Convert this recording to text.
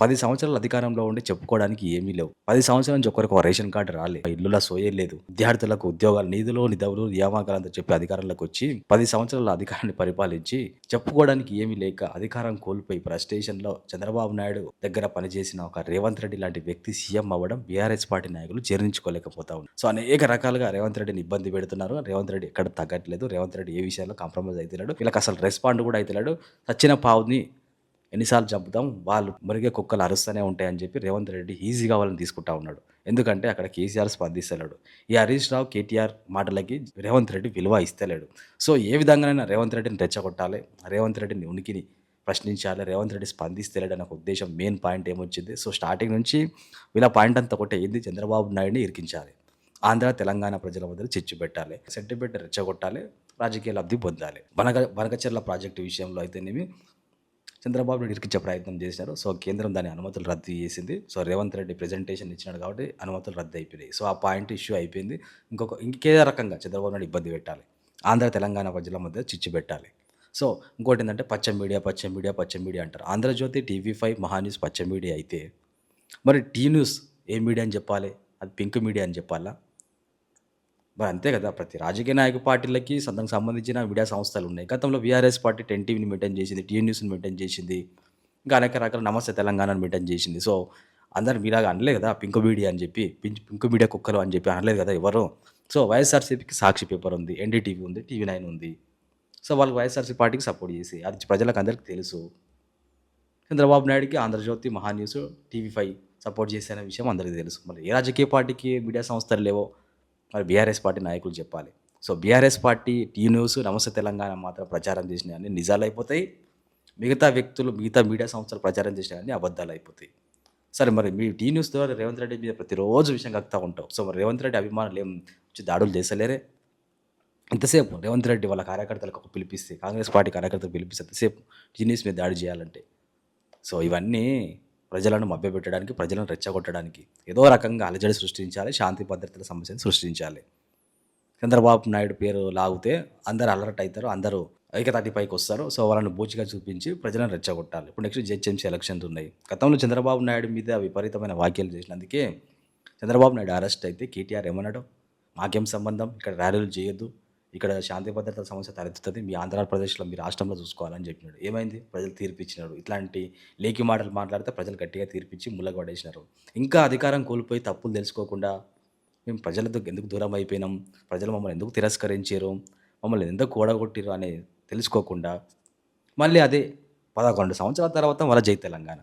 పది సంవత్సరాలు అధికారంలో ఉండి చెప్పుకోవడానికి ఏమీ లేవు. పది సంవత్సరాల నుంచి ఒక్కరికి ఒక రేషన్ కార్డు రాలే. ఇల్లుల సోయలేదు విద్యార్థులకు ఉద్యోగాలు నిధులు నిధులు నియామకాలంతో చెప్పి అధికారంలోకి వచ్చి పది సంవత్సరాల అధికారాన్ని పరిపాలించి చెప్పుకోవడానికి ఏమీ లేక అధికారం కోల్పోయి ఫ్రస్ట్రేషన్లో చంద్రబాబు నాయుడు దగ్గర పనిచేసిన ఒక రేవంత్ రెడ్డి లాంటి వ్యక్తి సీఎం అవ్వడం బీఆర్ఎస్ పార్టీ నాయకులు జీర్ణించుకోలేకపోతా ఉన్నారు. సో అనేక రకాలుగా రేవంత్ రెడ్డిని ఇబ్బంది పెడుతున్నారు. రేవంత్ రెడ్డి ఎక్కడ తగ్గట్లేదు. రేవంత్ రెడ్డి ఏ విషయాల్లో కాంప్రమైజ్ అవుతున్నాడు వీళ్ళకి అసలు రెస్పాండ్ కూడా అవుతున్నాడు సచ్చిన పావుని ఎన్నిసార్లు చంపుతాం వాళ్ళు మురిగే కుక్కలు అరుస్తూనే ఉంటాయని చెప్పి రేవంత్ రెడ్డి ఈజీగా వాళ్ళని తీసుకుంటా ఉన్నాడు. ఎందుకంటే అక్కడ కేసీఆర్ స్పందిస్తలేడు. ఈ హరీష్ రావు కేటీఆర్ మాటలకి రేవంత్ రెడ్డి విలువ ఇస్తలేడు. సో ఏ విధంగానైనా రేవంత్ రెడ్డిని రెచ్చగొట్టాలి రేవంత్ రెడ్డిని ఉనికిని ప్రశ్నించాలి రేవంత్ రెడ్డి స్పందిస్తలేడు అనే ఒక ఉద్దేశం మెయిన్ పాయింట్ ఏమొచ్చింది? సో స్టార్టింగ్ నుంచి వీళ్ళ పాయింట్ అంతా ఒకటే ఏంది? చంద్రబాబు నాయుడిని ఇరికించాలి. ఆంధ్ర తెలంగాణ ప్రజల మధ్య చిచ్చు పెట్టాలి సెంటిమెంట్ రెచ్చగొట్టాలి రాజకీయ లబ్ధి పొందాలి. బనక బనకచెర్ల ప్రాజెక్టు విషయంలో అయితేనేమి చంద్రబాబు నాయుడు ఇరికించే ప్రయత్నం చేశారు. సో కేంద్రం దాని అనుమతులు రద్దు చేసింది. సో రేవంత్ రెడ్డి ప్రజెంటేషన్ ఇచ్చినాడు కాబట్టి అనుమతులు రద్దు అయిపోయినాయి. సో ఆ పాయింట్ ఇష్యూ అయిపోయింది. ఇంకొక ఇంకే రకంగా చంద్రబాబు నాయుడు ఇబ్బంది పెట్టాలి. ఆంధ్ర తెలంగాణ ప్రజల మధ్య చిచ్చు పెట్టాలి. సో ఇంకోటి ఏంటంటే పచ్చ మీడియా పచ్చ మీడియా పచ్చ మీడియా అంటారు. ఆంధ్రజ్యోతి టీవీ ఫైవ్ మహాన్యూస్ పచ్చ మీడియా అయితే మరి టీ న్యూస్ ఏ మీడియా అని చెప్పాలి? అది పింక్ మీడియా అని చెప్పాలా? మరి అంతే కదా ప్రతి రాజకీయ నాయక పార్టీలకి దానికి సంబంధించిన మీడియా సంస్థలు ఉన్నాయి. గతంలో వీఆర్ఎస్ పార్టీ టెన్ టీవీని మెయింటైన్ చేసింది టీఎన్ న్యూస్ని మెయింటైన్ చేసింది ఇంకా అనేక రకాల నమస్తే తెలంగాణను మెయింటైన్ చేసింది. సో అందరు మీలాగా అనలే కదా పింక్ మీడియా అని చెప్పి పింక్ పింక్ మీడియా కుక్కలు అని చెప్పి అనలేదు కదా ఎవరు? సో వైఎస్ఆర్సీపీకి సాక్షి పేపర్ ఉంది ఎన్డీటీవీ ఉంది టీవీ నైన్ ఉంది. సో వాళ్ళు వైఎస్ఆర్సీ పార్టీకి సపోర్ట్ చేసి అది ప్రజలకు అందరికీ తెలుసు. చంద్రబాబు నాయుడుకి Andhrajyothy Mahaa news TV five support చేసే విషయం అందరికీ తెలుసు. మరి ఏ రాజకీయ పార్టీకి మీడియా సంస్థలు లేవో మరి బీఆర్ఎస్ పార్టీ నాయకులు చెప్పాలి. So BRS party T news Namaste Telangana మాత్రం ప్రచారం చేసిన అన్ని నిజాలు అయిపోతాయి. మిగతా వ్యక్తులు మిగతా మీడియా సంస్థలు ప్రచారం చేసిన అబద్ధాలు అయిపోతాయి. సరే మరి మీ టీ న్యూస్ ద్వారా రేవంత్ రెడ్డి మీద ప్రతిరోజు విషయం కలుగుతూ ఉంటావు. సో మరి రేవంత్ రెడ్డి అభిమానులు ఏం వచ్చి దాడులు చేసలేరే ఎంతసేపు రేవంత్ రెడ్డి వాళ్ళ కార్యకర్తలకు ఒక పిలిపిస్తే కాంగ్రెస్ పార్టీ కార్యకర్తలు పిలిపిస్తే ఎంతసేపు టీ న్యూస్ మీద దాడి చేయాలంటే. సో ఇవన్నీ ప్రజలను మభ్యపెట్టడానికి ప్రజలను రెచ్చగొట్టడానికి ఏదో రకంగా అలజడి సృష్టించాలి శాంతి భద్రతల సమస్యను సృష్టించాలి. చంద్రబాబు నాయుడు పేరు లాగితే అందరు అలర్ట్ అవుతారు అందరూ ఐకతాటిపైకి వస్తారు. సో వాళ్ళని బూచిగా చూపించి ప్రజలను రెచ్చగొట్టాలి. ఇప్పుడు నెక్స్ట్ జిహెచ్ఎంసీ ఎలక్షన్స్ ఉన్నాయి. గతంలో చంద్రబాబు నాయుడు మీద విపరీతమైన వ్యాఖ్యలు చేసినందుకే చంద్రబాబు నాయుడు అరెస్ట్ అయితే కేటీఆర్ ఏమన్నాడు? మాకేం సంబంధం? ఇక్కడ ర్యాలీలు చేయొద్దు. ఇక్కడ శాంతి భద్రత సమస్య తలెత్తుతుంది. మీ ఆంధ్రప్రదేశ్లో మీ రాష్ట్రంలో చూసుకోవాలని చెప్పినాడు. ఏమైంది? ప్రజలు తీర్పిచ్చినాడు ఇట్లాంటి లేకి మాటలు మాట్లాడితే ప్రజలు గట్టిగా తీర్పిచ్చి ముళ్ళగొడేసినారు ఇంకా అధికారం కోల్పోయి తప్పులు తెలుసుకోకుండా మేము ప్రజలతో ఎందుకు దూరం అయిపోయినాం? ప్రజలు మమ్మల్ని ఎందుకు తిరస్కరించారు? మమ్మల్ని ఎందుకు కూడగొట్టిరు అని తెలుసుకోకుండా మళ్ళీ అదే పదకొండు సంవత్సరాల తర్వాత మళ్ళీ జై తెలంగాణ.